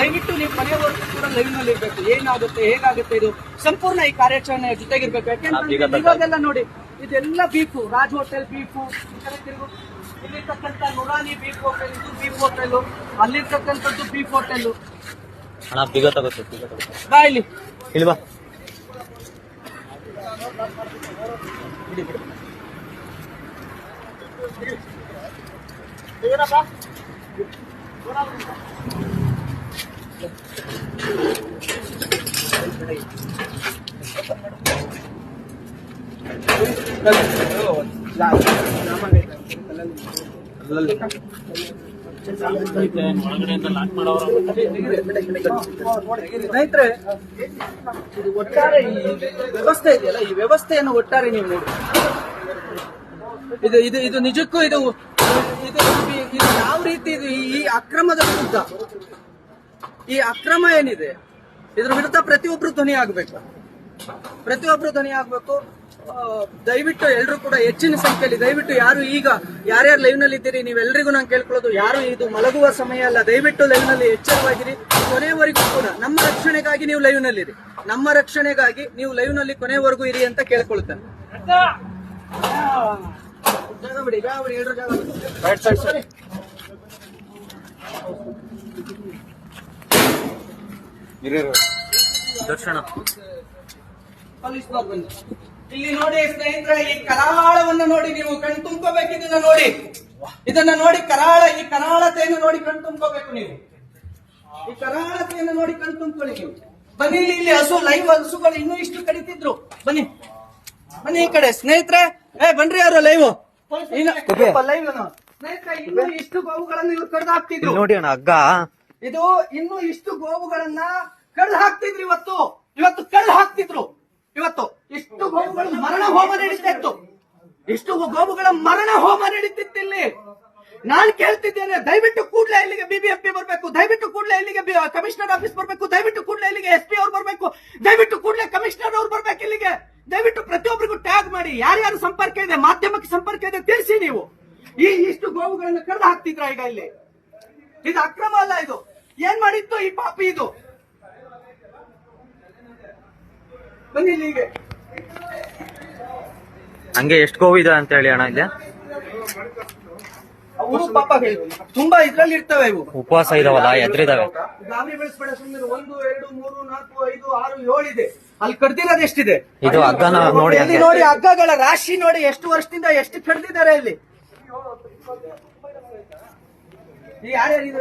ದಯವಿಟ್ಟು ನೀವು ಕೊನೆಯವರೆಗೂ ಕೂಡ ಲೈವ್ನಲ್ಲಿ ಇರಬೇಕು ಏನಾಗುತ್ತೆ ಹೇಗಾಗುತ್ತೆ ಇದು? ಸಂಪೂರ್ಣ ಈ ಕಾರ್ಯಾಚರಣೆ ಜೊತೆಗಿರ್ಬೇಕು. ಯಾಕೆಂದ್ರೆ ಇವಾಗೆಲ್ಲ ನೋಡಿ ಇದೆಲ್ಲ ಬೀಫು ರಾಜ್ ಹೋಟೆಲ್ ಬೀಫು ಇಲ್ಲಿರ್ತಕ್ಕಂಥ ನುರಾನಿ ಬೀಫ್ ಹೋಟೆಲ್ ಇದು ಬೀಫ್ ಹೋಟೆಲ್ ಅಲ್ಲಿರ್ತಕ್ಕಂಥದ್ದು ಬೀಫ್ ಹೋಟೆಲ್ ಅಣ್ಣ ಬೀಗ ತಗೋತು ಬೀಗ ತಗೋತು ಬಾ ಇಲ್ಲಿ. ಇಲ್ಲಿ ಬಾ. ಸ್ನೇಹಿತರೆ ವ್ಯವಸ್ಥೆ ಇದೆಯಲ್ಲ, ಈ ವ್ಯವಸ್ಥೆಯನ್ನು ಒಟ್ಟಾರೆ ನೀವು ನೋಡಿ. ಇದು ಇದು ಇದು ನಿಜಕ್ಕೂ ಇದು ಇದು ಯಾವ ರೀತಿ ಇದು ಈ- ಅಕ್ರಮದ ವಿರುದ್ಧ? ಈ ಅಕ್ರಮ ಏನಿದೆ? ಇದ್ರ ವಿರುದ್ಧ ಪ್ರತಿಯೊಬ್ರು ಧ್ವನಿ ಆಗ್ಬೇಕು ಪ್ರತಿಯೊಬ್ರು ಧ್ವನಿ ಆಗ್ಬೇಕು ದಯವಿಟ್ಟು ಎಲ್ಲರೂ ಕೂಡ ಹೆಚ್ಚಿನ ಸಂಖ್ಯೆಯಲ್ಲಿ ದಯವಿಟ್ಟು ಯಾರು ಈಗ ಯಾರ್ಯಾರು ಲೈವ್ನಲ್ಲಿ ಇದ್ದೀರಿ ನೀವೆಲ್ಲರಿಗೂ ನಾನು ಕೇಳ್ಕೊಳ್ಳೋದು ಯಾರು ಇದು ಮಲಗುವ ಸಮಯ ಅಲ್ಲ ದಯವಿಟ್ಟು ಲೈವ್ನಲ್ಲಿ ಎಚ್ಚರವಾಗಿರಿ. ಕೊನೆಯವರೆಗೂ ಕೂಡ ನಮ್ಮ ರಕ್ಷಣೆಗಾಗಿ ನೀವು ಲೈವ್ ನಲ್ಲಿರಿ. ನಮ್ಮ ರಕ್ಷಣೆಗಾಗಿ ನೀವು ಲೈವ್ನಲ್ಲಿ ಕೊನೆಯವರೆಗೂ ಇರಿ ಅಂತ ಕೇಳ್ಕೊಳ್ತೇನೆ. ದರ್ಶನ. ಇಲ್ಲಿ ನೋಡಿ ಸ್ನೇಹಿತರೆ ಈ ಕರಾಳವನ್ನು ನೋಡಿ ನೀವು ಕಣ್ ತುಂಬ್ಕೋಬೇಕು ಇದನ್ನ ನೋಡಿ. ಇದನ್ನ ನೋಡಿ ಕರಾಳ ಈ ಕರಾಳತೆಯನ್ನು ನೋಡಿ ಕಣ್ ತುಂಬ್ಕೋಬೇಕು ನೀವು. ಈ ಕರಾಳತೆಯನ್ನು ನೋಡಿ ಕಣ್ ತುಂಬ್ಕೊಳ್ಳಿ ನೀವು. ಬನ್ನಿ ಇಲ್ಲಿ ಇಲ್ಲಿ ಹಸು ಲೈವ್ ಹಸುಗಳು ಇನ್ನೂ ಇಷ್ಟು ಕಡಿತಿದ್ರು. ಬನ್ನಿ. ಬನ್ನಿ ಈ ಕಡೆ. ಸ್ನೇಹಿತರೆ ಏ ಬನ್ರಿ ಯಾರು ಲೈವ್? ಲೈವ್ ಸ್ನೇಹಿತರೆ ಇನ್ನೂ ಇಷ್ಟು ಗೋವುಗಳನ್ನು ಇವ್ರು ಕಡ್ದು ಹಾಕ್ತಿದ್ರು ನೋಡಿ ಅಣ್ಣ ಹಗ್ಗ. ಇದು ಇನ್ನು ಇಷ್ಟು ಗೋವುಗಳನ್ನ ಕಡ್ದು ಹಾಕ್ತಿದ್ರು ಇವತ್ತು. ಇವತ್ತು ಕಡ್ದು ಹಾಕ್ತಿದ್ರು ಇವತ್ತು ಇಷ್ಟು ಗೋವುಗಳ ಮರಣ ಹೋಮ ನಡೀತಾ ಇತ್ತು ಇಷ್ಟು ಗೋವುಗಳ ಮರಣ ಹೋಮ ನಡೀತಿತ್ತಿಲ್ಲಿ ನಾನ್ ಕೇಳ್ತಿದ್ದೇನೆ, ದಯವಿಟ್ಟು ಕೂಡಲೇ ಇಲ್ಲಿಗೆ ಬಿಬಿಎಂಪಿ ಬರಬೇಕು, ದಯವಿಟ್ಟು ಕೂಡಲೇ ಇಲ್ಲಿಗೆ ಕಮಿಷನರ್ ಆಫೀಸ್ ಬರಬೇಕು, ದಯವಿಟ್ಟು ಕೂಡಲೇ ಇಲ್ಲಿಗೆ ಎಸ್ ಪಿ ಅವ್ರು ಬರಬೇಕು, ದಯವಿಟ್ಟು ಕೂಡಲೇ ಕಮಿಷನರ್ ಅವ್ರು ಬರ್ಬೇಕು ಇಲ್ಲಿಗೆ. ದಯವಿಟ್ಟು ಪ್ರತಿಯೊಬ್ಬರಿಗೂ ಟ್ಯಾಗ್ ಮಾಡಿ, ಯಾರ್ಯಾರು ಸಂಪರ್ಕ ಇದೆ, ಮಾಧ್ಯಮಕ್ಕೆ ಸಂಪರ್ಕ ಇದೆ, ತಿಳಿಸಿ ನೀವು. ಈ ಇಷ್ಟು ಗೋವುಗಳನ್ನ ಕರೆದು ಹಾಕ್ತಿದ್ರ ಈಗ ಇಲ್ಲಿ? ಇದು ಅಕ್ರಮ ಅಲ್ಲ ಇದು. ಏನ್ ಮಾಡಿತ್ತು ಈ ಪಾಪಿ ಇದು? ಬನ್ನಿ ಹಂಗೆ. ಎಷ್ಟು ಕೋವಿದ ಇದೆ ಅಂತ ಹೇಳಿ ಅಣ್ಣ ಇಲ್ಲಿ? ಅವು ಪಾಪ ಹೇಳಿ ತುಂಬಾ ಇದ್ರಲ್ಲಿ ಇರ್ತವೆ ಇವು. ಉಪವಾಸ ಇದಾವಲ್ಲ ಎದ್ರಿದಾವೆ. ಗಾಬರಿ ಬೆಳೆಸ್ಬೇಡ ಸುಮ್ಮನೆ ಒಂದು ಎರಡು ಮೂರು ನಾಲ್ಕು ಐದು ಆರು ಏಳು ಇದೆ ಅಲ್ಲಿ ಕಡ್ದಿರೋದು ಎಷ್ಟಿದೆ? ಇದು ಹಗ್ಗ ನೋಡಿ ಇಲ್ಲಿ ನೋಡಿ ಹಗ್ಗಗಳ ರಾಶಿ ನೋಡಿ ಎಷ್ಟು ವರ್ಷದಿಂದ ಎಷ್ಟು ಕಡ್ದಿದ್ದಾರೆ ಇಲ್ಲಿ. ಯಾರ್ಯಾರು ಇದು?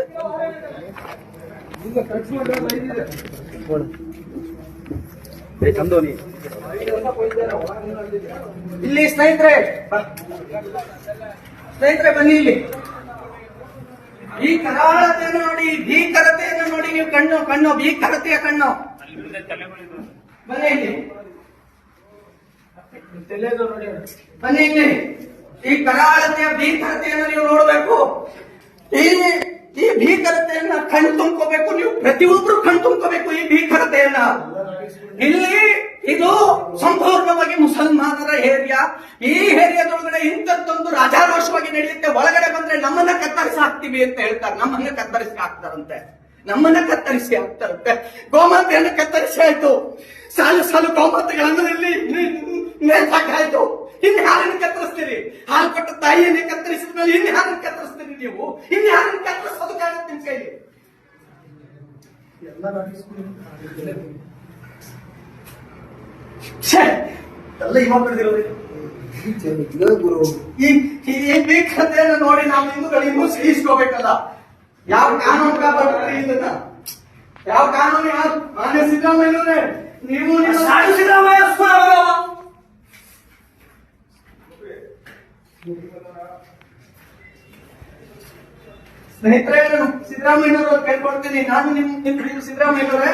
ಇಲ್ಲಿ ಸ್ನೇಹಿತರೆ ಸ್ನೇಹಿತರೆ ಬನ್ನಿ ಇಲ್ಲಿ. ಈ ಕರಾಳತೆಯನ್ನು ನೋಡಿ ಭೀಕರತೆಯನ್ನು ನೋಡಿ ನೀವು ಕಣ್ಣು ಕಣ್ಣು ಭೀಕರತೆಯ ಕಣ್ಣು. ಬನ್ನಿ ಇಲ್ಲಿ. ಬನ್ನಿ ಇಲ್ಲಿ. ಈ ಕರಾಳತೆಯ ಭೀಕರತೆಯನ್ನು ನೀವು ನೋಡಬೇಕು. ಈ ಈ ಭೀಕರತೆಯನ್ನ ಕಣ್ ತುಂಬ್ಕೋಬೇಕು ನೀವು ಪ್ರತಿಯೊಬ್ರು ಕಣ್ ತುಂಬ್ಕೋಬೇಕು ಈ ಭೀಕರತೆಯನ್ನ ಇಲ್ಲಿ ಇದು ಸಂಪೂರ್ಣವಾಗಿ ಮುಸಲ್ಮಾನರ ಏರಿಯಾ ಈ ಏರಿಯಾದೊಳಗಡೆ ಇಂಥದ್ದೊಂದು ರಾಜಾರೋಷವಾಗಿ ನಡೆಯುತ್ತೆ. ಒಳಗಡೆ ಬಂದ್ರೆ ನಮ್ಮನ್ನ ಕತ್ತರಿಸಿ ಹಾಕ್ತೀವಿ ಅಂತ ಹೇಳ್ತಾರೆ. ನಮ್ಮನ್ನ ಕತ್ತರಿಸಿ ಹಾಕ್ತಾರಂತೆ. ನಮ್ಮನ್ನ ಕತ್ತರಿಸಿ ಹಾಕ್ತಾರಂತೆ. ಗೋಮಾತೆಯನ್ನು ಕತ್ತರಿಸಿ ಆಯ್ತು. ಸಾಲು ಸಾಲು ಗೋಮಾತೆಗಳನ್ನು ಇಲ್ಲಿ ನೇತಾಕಾಯ್ತು ಇನ್ನು ಯಾರನ್ನು ಕತ್ತರಿಸ್ತೀರಿ ಹಾಲು ಕೊಟ್ಟ ತಾಯಿಯನ್ನೇ ಕತ್ತರಿಸಿದ ಮೇಲೆ ಇನ್ನು ಯಾರನ್ನು ಕತ್ತರಿಸ್ತೀರಿ ನೀವು? ಇನ್ನು ಯಾರನ್ನು ಕತ್ತರಿಸೋದಕ್ಕಾಗತ್ತೆ ನಿಮ್ ಕೈಲಿ? ಛೇ! ಎಲ್ಲ ಇವಾಗ ಬೆಳೆದಿರೋದು ಈ ಈ ಭೀಕರತೆಯನ್ನು ನೋಡಿ ನಾವು ಹಿಂದೂಗಳು ಇನ್ನೂ ಸಹಿಸ್ಕೋಬೇಕಲ್ಲ. ಯಾವ ಕಾನೂನು ಕಾಪಾಡ್ತಾರೆ ಇದನ್ನ ಯಾವ ಕಾನೂನು ಯಾರು? ಮಾನ್ಯ ಸಿದ್ದರಾಮಯ್ಯನವರೇ ನೀವು ಸಿದ್ದರಾಮಯ್ಯ ಸ್ನೇಹಿತರೆ ನಾನು ಸಿದ್ದರಾಮಯ್ಯನವರು ಕೇಳ್ಕೊಳ್ತೀನಿ. ನಾನು ನಿಮ್ ನಿಮ್ ನೀವು ಸಿದ್ದರಾಮಯ್ಯನವರೇ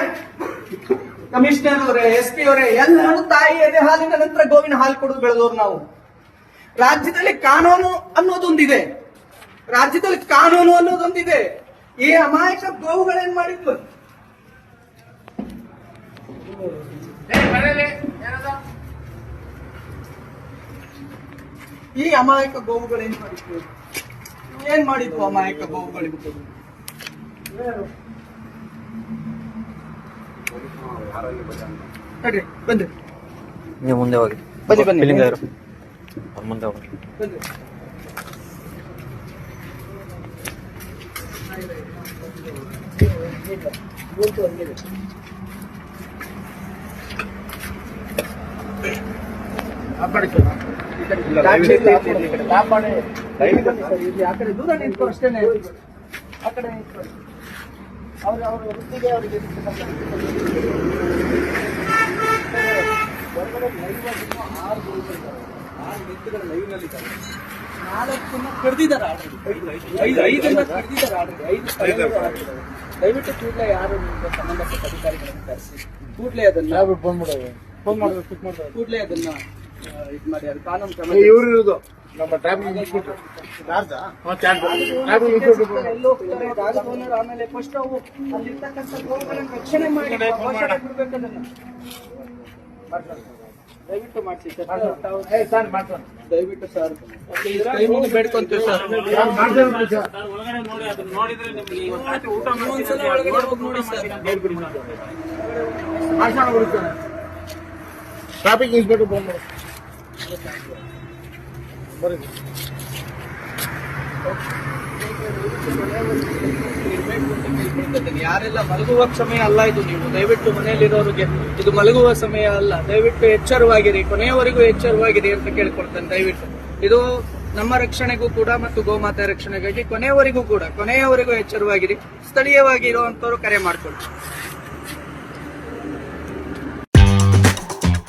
ಕಮಿಷನರ್ ಅವರೇ ಎಸ್ ಪಿ ಅವರೇ ಎಲ್ಲರೂ ತಾಯಿ ಎದೆ ಹಾಲಿನ ನಂತರ ಗೋವಿನ ಹಾಲು ಕೊಡೋದು ಬೆಳೆದವ್ರು ನಾವು. ರಾಜ್ಯದಲ್ಲಿ ಕಾನೂನು ಅನ್ನೋದೊಂದಿದೆ. ರಾಜ್ಯದಲ್ಲಿ ಕಾನೂನು ಅನ್ನೋದೊಂದಿದೆ. ಈ ಅಮಾಯಕ ಗೋವುಗಳೇನ್ ಮಾಡಿದ್ವು ಈ ಅಮಾಯಕ ಗೋವುಗಳೇನ್ ಮಾಡಿದ್ವು ಏನ್ ಮಾಡಿದ್ವು ಅಮಾಯಕ ಗೋವುಗಳಿಗೂ ನಡ್ರಿ ಬನ್ರಿ ನೀವು ಮುಂದೆ ಹೋಗಿ. ಬನ್ನಿ, ಬನ್ನಿ. ಇಲ್ಲಿಂದ ಇರು ಅವ್ರು ಮುಂದೆ ಹೋಗಿ. ಆ ಕಡೆ ದೂರ ನಿಂತ್ಕೊ ಅಷ್ಟೇನೆ. ಆ ಕಡೆ ನಿಂತ್ಕೊ. ಅವ್ರ ಅವರ ವೃತ್ತಿಗೆ ಅವರಿಗೆ ಆರು ಗುರುಗಳಿದ್ದಾರೆ ಆರು ವ್ಯಕ್ತಿಗಳು ಲೈವ್ನಲ್ಲಿ ಇದ್ದಾರೆ ನಾಲ್ಕನ್ನ ಕರೆದಿದ್ದಾರೆ ಐದು ಐದನ್ನ ಕರೆದಿದ್ದಾರೆ ಆಲ್ರೆಡಿ ಐದು. ದಯವಿಟ್ಟು ಕೂಡಲೇ ಯಾರು ನಿಮ್ಗೆ ಸಂಬಂಧಪಟ್ಟ ಅಧಿಕಾರಿಗಳನ್ನು ಕರೆಸಿ ಕೂಡಲೇ ಅದನ್ನ ಫೋನ್ ಮಾಡೋದು ಫೋನ್ ಮಾಡಬೇಕು ಕೂಡಲೇ ಅದನ್ನ ಇದು ಮಾಡಿ ಅದು ಕಾನೂನು ಕ್ರಮ ಇವರು ಇರೋದು ನಮ್ಮ ಟ್ರಾಫಿಕ್ ಇನ್ಸ್ಪೆಕ್ಟರ್ ಟ್ರಾವೆಲ್ ಇನ್ಸ್ಪೆಕ್ಟರ್ ಎಲ್ಲೋ ಹೋಗ್ತಾರೆ, ಜಾಗದ ಆಮೇಲೆ ಫಸ್ಟ್ ಅವು ಅಲ್ಲಿರ್ತಕ್ಕಂಥ ಗೋವುಗಳನ್ನ ರಕ್ಷಣೆ ಮಾಡಿ ಅವಶ್ಯಕ ಬಿಡ್ಬೇಕದನ್ನ. ದಯವಿಟ್ಟು ಮಾಡಿಸಿ ಸರ್. ದಯವಿಟ್ಟು ಸರ್. ಬೇಡ್ಕೊಂತೀವಿ ಸರ್. ಒಳಗಡೆ ನೋಡಿ ಸರ್. ಟ್ರಾಫಿಕ್ ಇನ್ಸ್ಪೆಕ್ಟರ್ ಬರ್ರಿ ಯಾರೆಲ್ಲ ಮಲಗುವ ಸಮಯ ಅಲ್ಲ ಇದು ನೀವು. ದಯವಿಟ್ಟು ಮನೆಯಲ್ಲಿರೋರಿಗೆ ಇದು ಮಲಗುವ ಸಮಯ ಅಲ್ಲ. ದಯವಿಟ್ಟು ಎಚ್ಚರವಾಗಿರಿ. ಕೊನೆಯವರೆಗೂ ಎಚ್ಚರವಾಗಿರಿ ಅಂತ ಕೇಳ್ಕೊಳ್ತೇನೆ ದಯವಿಟ್ಟು. ಇದು ನಮ್ಮ ರಕ್ಷಣೆಗೂ ಕೂಡ ಮತ್ತು ಗೋಮಾತೆ ರಕ್ಷಣೆಗಾಗಿ ಕೊನೆಯವರೆಗೂ ಕೂಡ, ಕೊನೆಯವರೆಗೂ ಎಚ್ಚರವಾಗಿರಿ. ಸ್ಥಳೀಯವಾಗಿ ಇರುವಂತವ್ರು ಕರೆ ಮಾಡ್ಕೊಳ್ಳಿ